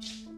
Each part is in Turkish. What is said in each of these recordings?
Mm-hmm.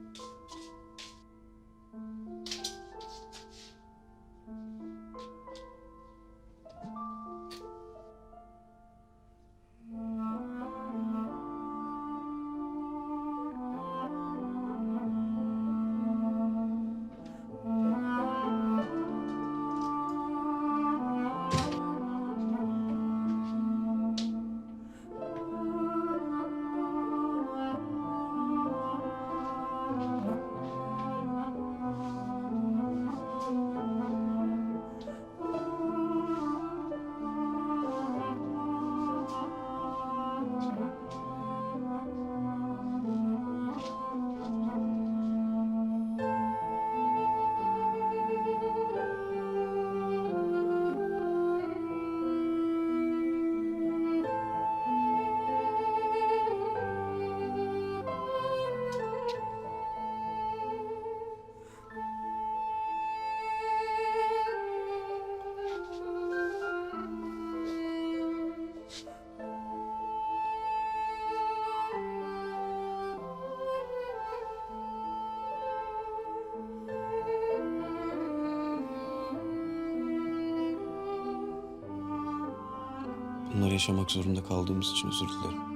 Bunları yaşamak zorunda kaldığımız için özür dilerim.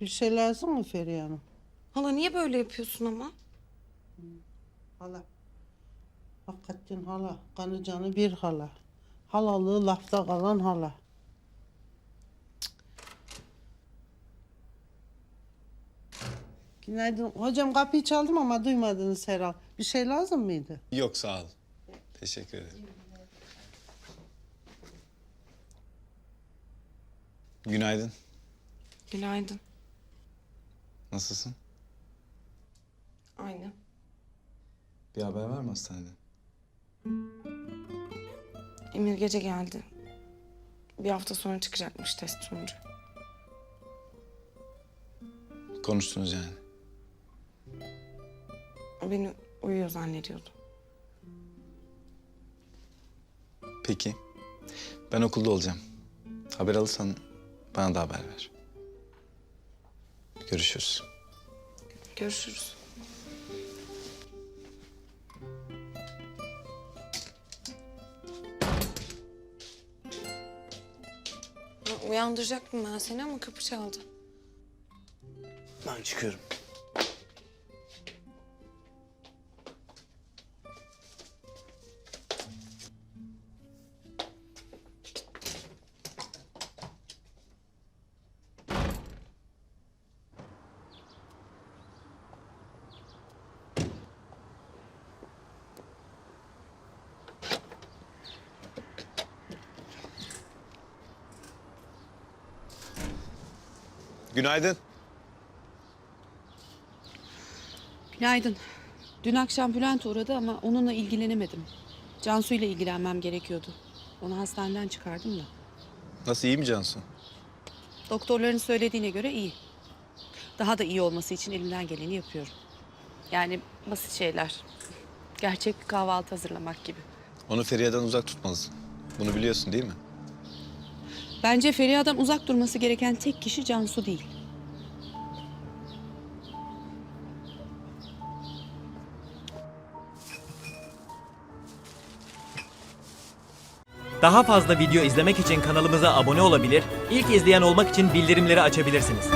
Bir şey lazım mı Feriha Hanım? Hala niye böyle yapıyorsun ama? Hala. Hakikaten hala. Kanı canı bir hala. Halalığı lafta kalan hala. Günaydın. Hocam kapıyı çaldım ama duymadınız herhal. Bir şey lazım mıydı? Yok sağ ol. Teşekkür ederim. Günaydın. Günaydın. Nasılsın? Aynı. Bir haber var mı hastaneden? Emir gece geldi. Bir hafta sonra çıkacakmış test sonucu. Konuştunuz yani. Beni uyuyor zannediyordu. Peki. Ben okulda olacağım. Haber alırsan bana da haber ver. Görüşürüz. Görüşürüz. Uyandıracaktım ben seni ama kapı çaldı. Ben çıkıyorum. Günaydın. Günaydın. Dün akşam Bülent uğradı ama onunla ilgilenemedim. Cansu ile ilgilenmem gerekiyordu. Onu hastaneden çıkardım da. Nasıl iyi mi Cansu? Doktorların söylediğine göre iyi. Daha da iyi olması için elimden geleni yapıyorum. Yani basit şeyler. Gerçek bir kahvaltı hazırlamak gibi. Onu Feriha'dan uzak tutmalısın. Bunu biliyorsun değil mi? Bence Feriha'dan uzak durması gereken tek kişi Cansu değil. Daha fazla video izlemek için kanalımıza abone olabilir, ilk izleyen olmak için bildirimleri açabilirsiniz.